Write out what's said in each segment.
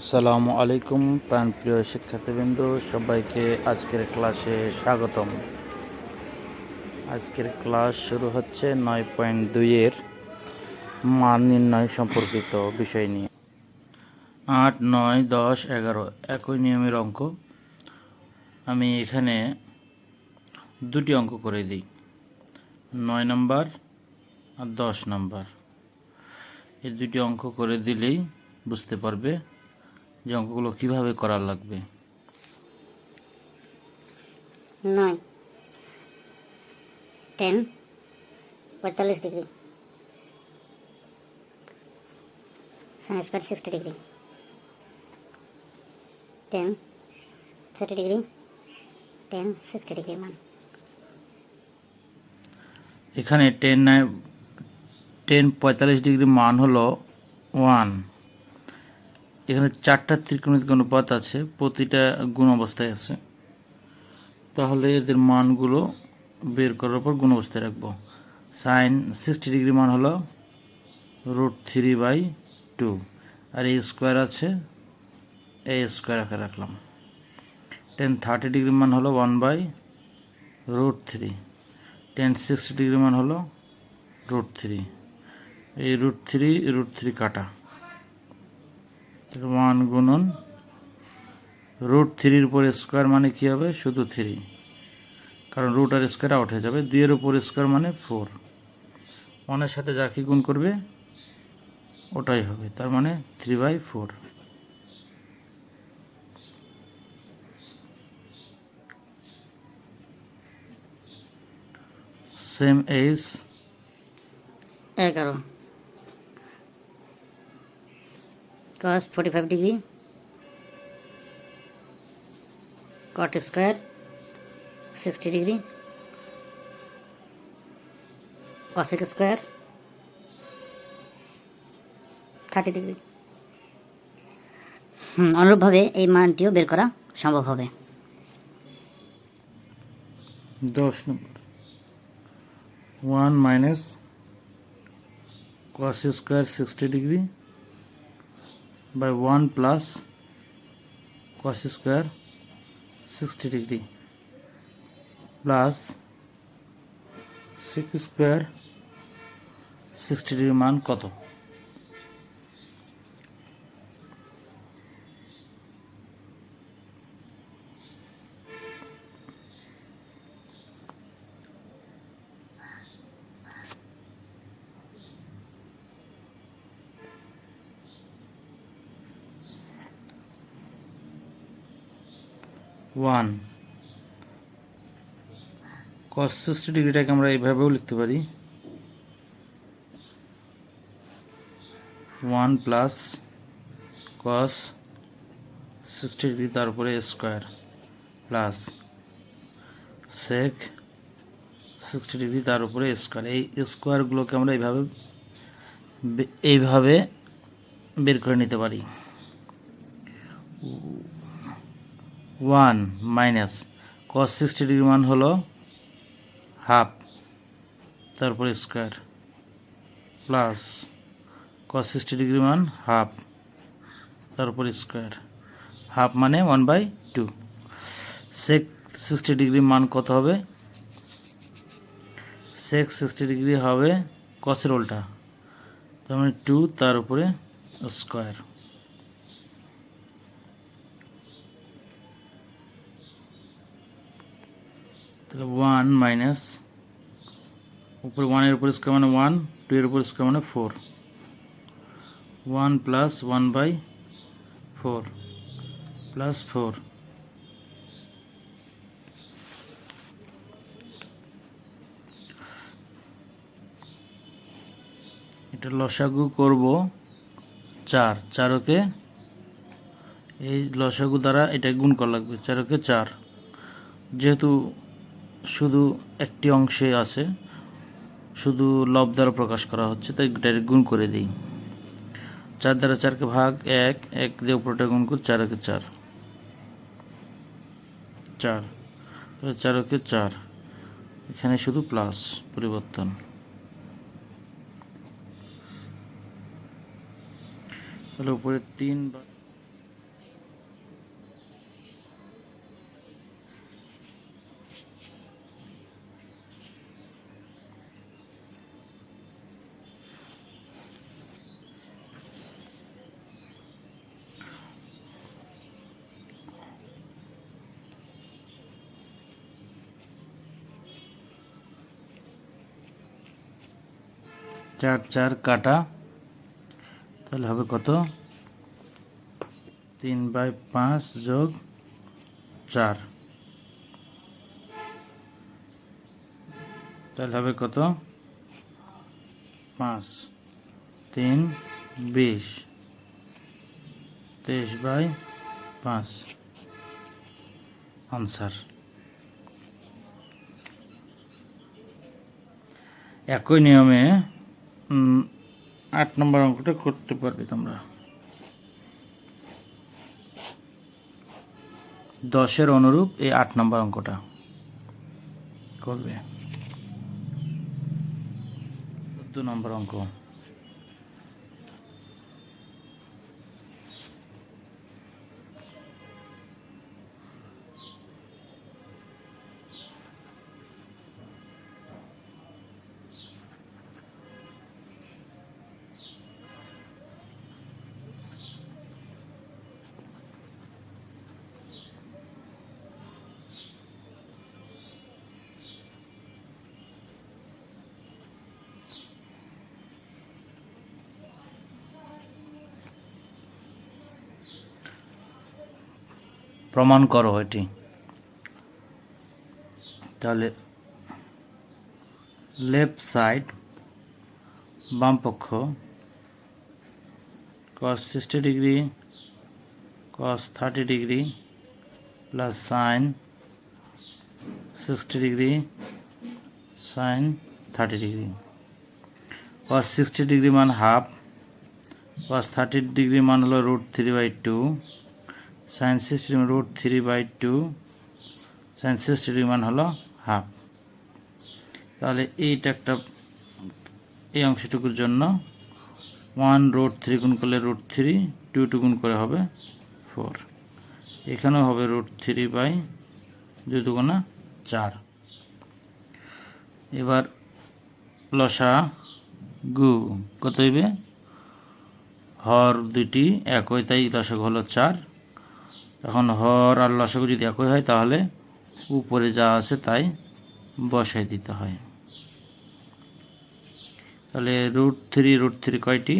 আসসালামু আলাইকুম, প্রাণপ্রিয় শিক্ষার্থীবৃন্দ, সবাইকে আজকের ক্লাসে স্বাগতম। আজকের ক্লাস শুরু হচ্ছে নয় পয়েন্ট দুইয়ের মান নির্ণয় সম্পর্কিত বিষয় নিয়ে। আট, নয়, দশ, এগারো, একই নিয়মের অঙ্ক। আমি এখানে দুটি অঙ্ক করে দিই। নয় নম্বর আর দশ নম্বর। এই দুটি অঙ্ক করে দিলেই বুঝতে পারবে যে অঙ্কগুলো কীভাবে করা লাগবে? নয়। টেন। পঁয়তাল্লিশ degree. Sine square sixty degree. Ten. Thirty degree. Ten sixty degree মান। এখানে টেন টেন পঁয়তাল্লিশ ডিগ্রি মান হলো ওয়ান। এখানে চারটা ত্রিকোণিক অনুপাত আছে, প্রতিটা গুণ অবস্থায় আছে। তাহলে এদের মানগুলো বের করার পর গুণ অবস্থায় রাখব। সাইন সিক্সটি ডিগ্রি মান হলো রুট থ্রি বাই টু। আর এই স্কোয়ার আছে এই স্কোয়ার আকারে রাখলাম। টেন থার্টি ডিগ্রি মান হলো one by root three. Ten sixty degree মান হলো রুট থ্রি। এই রুট থ্রি রুট থ্রি কাটা। ওয়ান গুণন রুট থ্রির উপর স্কোয়ার মানে কি হবে? শুধু থ্রি কারণ রুট আর স্কোয়ার আউট হয়ে যাবে। দুইয়ের উপর স্কোয়ার মানে ফোর ওয়ানের সাথে যা কি গুণ করবে? ওটাই হবে। তার মানে three by four same as এগারো। Cos 45 degree. Cot square. 60 degree. Cosec square. 30 degree হুম অনুরূপভাবে এই মানটিও বের করা সম্ভব হবে। দশ নম্বর। One minus cos square sixty degree by one plus cos square sixty degree plus six square sixty degree মান কত? ওয়ান। কস সিক্সটি ডিগ্রিটাকে আমরা এইভাবেও লিখতে পারি। One plus cos sixty degree তারপরে square plus sec sixty degree তার উপরে square. এই স্কোয়ারগুলোকে আমরা এইভাবে এইভাবে বের করে নিতে পারি। One minus cos sixty degree মান হলো হাফ, তারপরে square plus cos sixty degree মান হাফ, তারপর স্কোয়ার। হাফ মানে one by two sec sixty degree মান কত হবে? সেক সিক্সটি ডিগ্রি হবে কসের উল্টা। তার মানে টু তার উপরে স্কোয়ার। তাহলে ওয়ান মাইনাস উপরে ওয়ানের উপর স্কোয়ার মানে ওয়ান টু এর উপর স্কোয়ার মানে four one plus one by four plus four এটা লসাগু করব চার, চারকে এই লসাগু দ্বারা এটা গুণ করা লাগবে, চারকে চার। যেহেতু শুধু একটি অংশে আছে। শুধু লব দ্বারা প্রকাশ করা হচ্ছে, তাই ডাইরেক্ট গুণ করে দিই। চার দ্বারা চারকে ভাগ এক এক দিয়ে উপরটা গুণ করে চারকে চার। চার। চারকে চার এখানে শুধু প্লাস পরিবর্তন। তাহলে উপরে তিন বা চার চার কাটা। তাহলে হবে কত? তিন বাই পাঁচ যোগ চার। তাহলে হবে কত? পাঁচ। তিন, বিশ। তেইশ বাই পাঁচ। আনসার। একই নিয়মে আট নম্বর অঙ্কটা করতে পারবে তোমরা। দশের অনুরূপ এই আট নম্বর অঙ্কটা করবে। চোদ্দ নম্বর অঙ্ক। প্রমাণ করো এটি। তাহলে লেফট সাইড বাম পক্ষ, cos sixty degree cos thirty degree plus sine sixty degree sine thirty degree cos sixty degree মান হাফ cos থার্টি ডিগ্রি মান হলো root three by two sine sixty root three by two sine sixty মান হলো half তাহলে এইটা একটা, এই অংশটুকুর জন্য ওয়ান রুট থ্রি গুণ করলে রুট থ্রি টু টু গুণ করে হবে ফোর এখানেও হবে রুট থ্রি বাই দুই দুগুণা চার। এবার লসা গু, কত হইবে? হর দুটি একই, তাই লসক হলো চার। এখন হর আর লসক যদি একই হয়, তাহলে উপরে যা আছে তাই বসাই দিতে হয়। তাহলে রুট থ্রি রুট থ্রি কয়টি?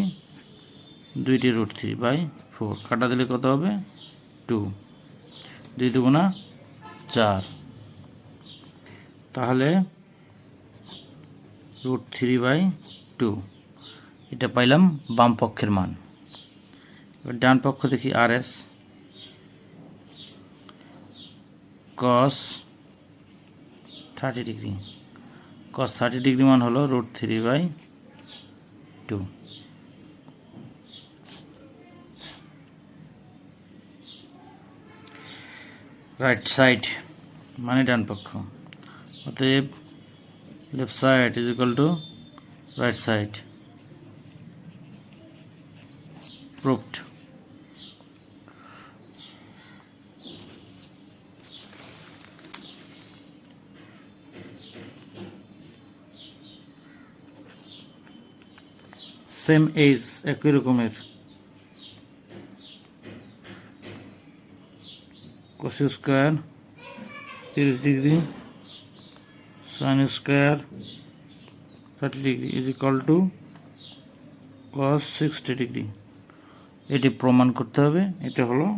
দুইটি রুট থ্রি বাই ফোর কাটা দিলে কত হবে? টু দুই দুগুণা চার। তাহলে রুট থ্রি বাই টু এটা পাইলাম বাম পক্ষের মান। এবার ডান পক্ষ দেখি R S cos thirty degree cos thirty degree মান হলো root three by two right side মানে ডান পক্ষ। অতএব left side is equal to right side proved same as একই রকমের। কোসি স্কোয়ার, তিরিশ degree, sine square, thirty degree, is equal to cos sixty degree. এটি প্রমাণ করতে হবে, এটা হলো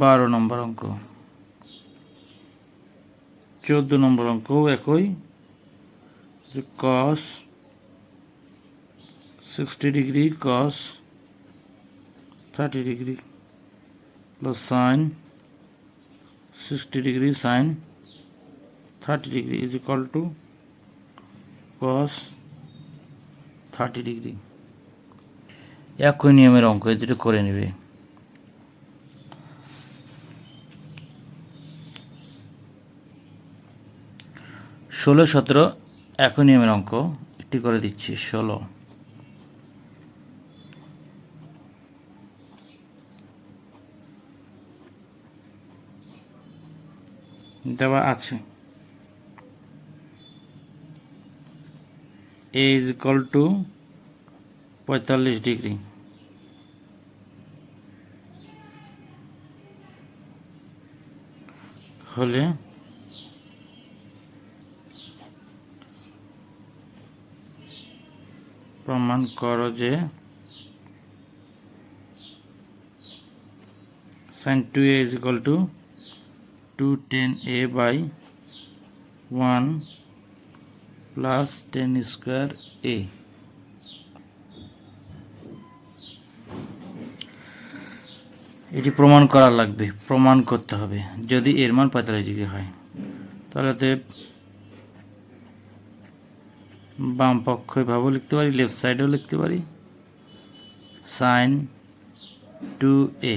বারো নম্বর অঙ্ক। চোদ্দ নম্বর অঙ্কও একই cos sixty degree cos thirty degree plus sine sixty degree sine thirty degree is equal to cos thirty degree একই নিয়মের অঙ্ক এই দুটো করে নেবে। ষোলো, সতেরো একই নিয়মের অঙ্ক, একটি করে দিচ্ছি, ষোলো। দেওয়া আছে। এ ইজ ইকাল টু পঁয়তাল্লিশ ডিগ্রি হলে প্রমাণ করো যে sin 2a is equal to 210a by 1 plus 10 square a এটি প্রমাণ করা লাগবে, প্রমাণ করতে হবে, যদি এর মান পঁয়তাল্লিশ হয়। তাহলে বাম পক্ষ এভাবেও লিখতে পারি, লেফট সাইডেও লিখতে পারি। Sine two A.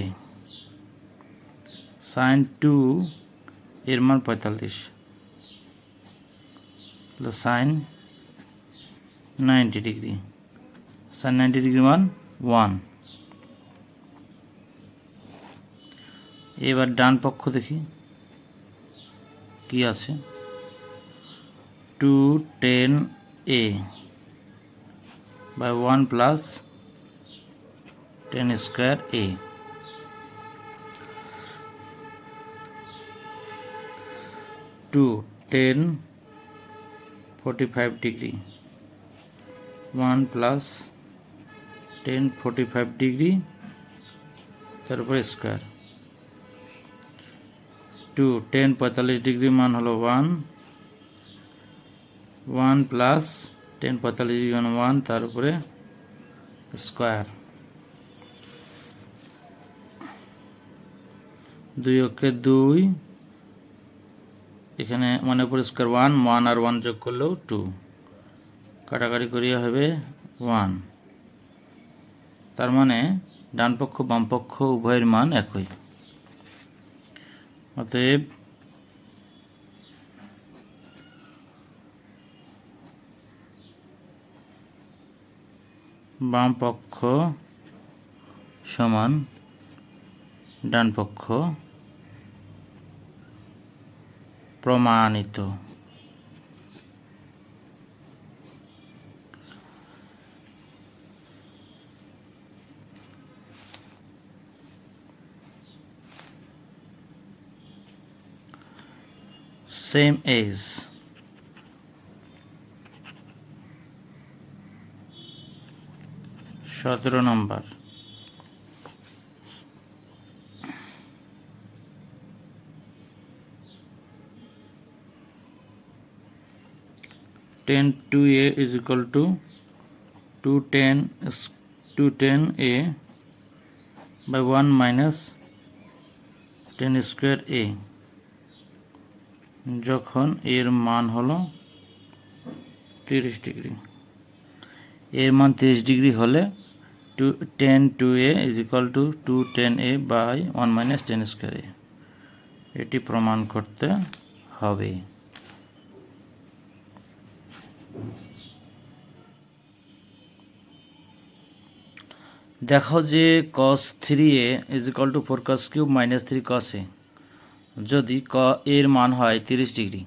Sine two এর মান পঁয়তাল্লিশ হলো sine ninety degree sine ninety degree মান ওয়ান এবার ডান পক্ষ দেখি। কি আছে? Two tan A by one plus tan square A two tan forty five degree one plus tan forty five degree তার উপরে স্কোয়ার টু টেন পঁয়তাল্লিশ ডিগ্রি মান হলো ওয়ান ওয়ান প্লাস টেন পঁয়তাল্লিশ ডিগ্রি মান ওয়ান তার উপরে স্কোয়ার দুই অক্ষে দুই এখানে মানে উপরে স্কোয়ার ওয়ান ওয়ান আর ওয়ান যোগ করলেও টু কাটাকাটি করিয়া হবে ওয়ান তার মানে ডান পক্ষ, বাম পক্ষ উভয়ের মান একই। অতএব বাম পক্ষ সমান ডান পক্ষ প্রমাণিত। সেম এজ সতেরো নম্বর। Tan two A is equal to two tan two tan A by one minus tan square A যখন এর মান হলো তিরিশ ডিগ্রি। এর মান তিরিশ ডিগ্রি হলে two tan two A is equal to two tan A by one minus tan square A এটি প্রমাণ করতে হবে। দেখো যে cos three A is equal to four cos cube minus three cos A যদি ক এর মান হয় তিরিশ ডিগ্রি।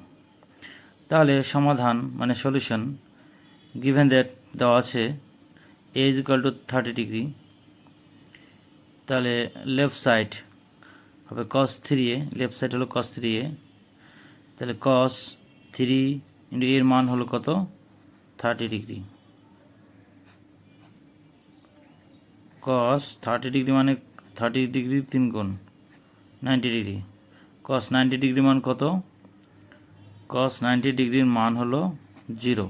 তাহলে সমাধান মানে সলিউশন গিভেন দ্যাট দেওয়া আছে A is equal to thirty degree. তাহলে লেফট সাইড হবে cos three A left side হলো কস থ্রি এ তাহলে কস থ্রি এর মান হলো কত? Thirty degree. Cos thirty degree মানে থার্টি ডিগ্রি তিন গুণ ninety degree cos ninety degree মান কত? কস নাইনটি ডিগ্রির মান হলো zero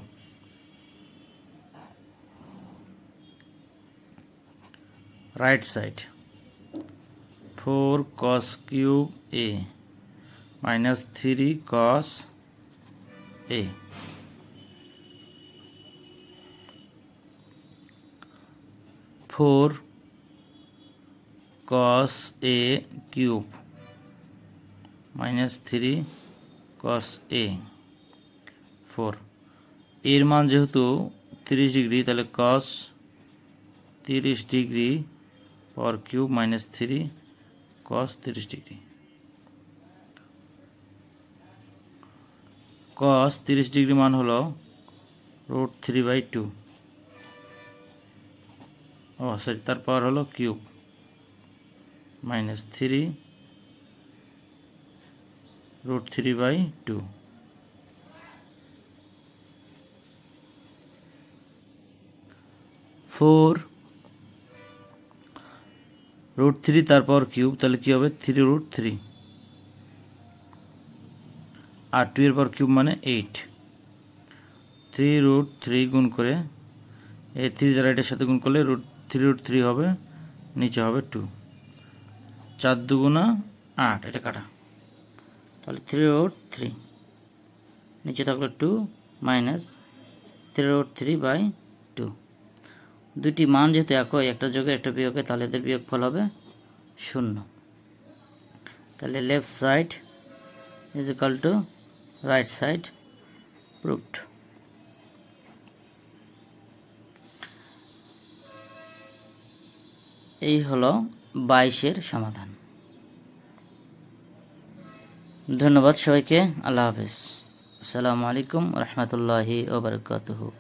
right side four cos cube A minus three cos A four cos A cube minus three cos A four এর মান যেহেতু তিরিশ ডিগ্রি, তাহলে কস তিরিশ ডিগ্রি পর কিউব মাইনাস থ্রি কস তিরিশ ডিগ্রি। কস তিরিশ ডিগ্রি মান হলো রুট থ্রি বাই টু ও সরি তার পাওয়ার হলো cube. Minus three root 3 by 2 four root three তারপর কিউব, তাহলে কি হবে? Three root three. আর টু এর পর কিউব মানে এইট। থ্রি রুট থ্রি গুণ করে, এই থ্রি দ্বারা এটার সাথে গুণ করলে রুট থ্রি রুট থ্রি হবে, নিচে হবে টু চার দুগুণা আট, এটা কাটা। তাহলে থ্রি রুট থ্রি নিচে থাকল two minus three root three by two দুটি মান যেহেতু একই, একটা যোগে একটা বিয়োগে তাহলে এদের বিয়োগ ফল হবে শূন্য। তাহলে left side is equal to right side proved এই হলো বাইশের সমাধান। ধন্যবাদ সবাইকে। আল্লাহ হাফিজ। আসসালামু আলাইকুম রহমতুল্লাহি ওবরকাতহ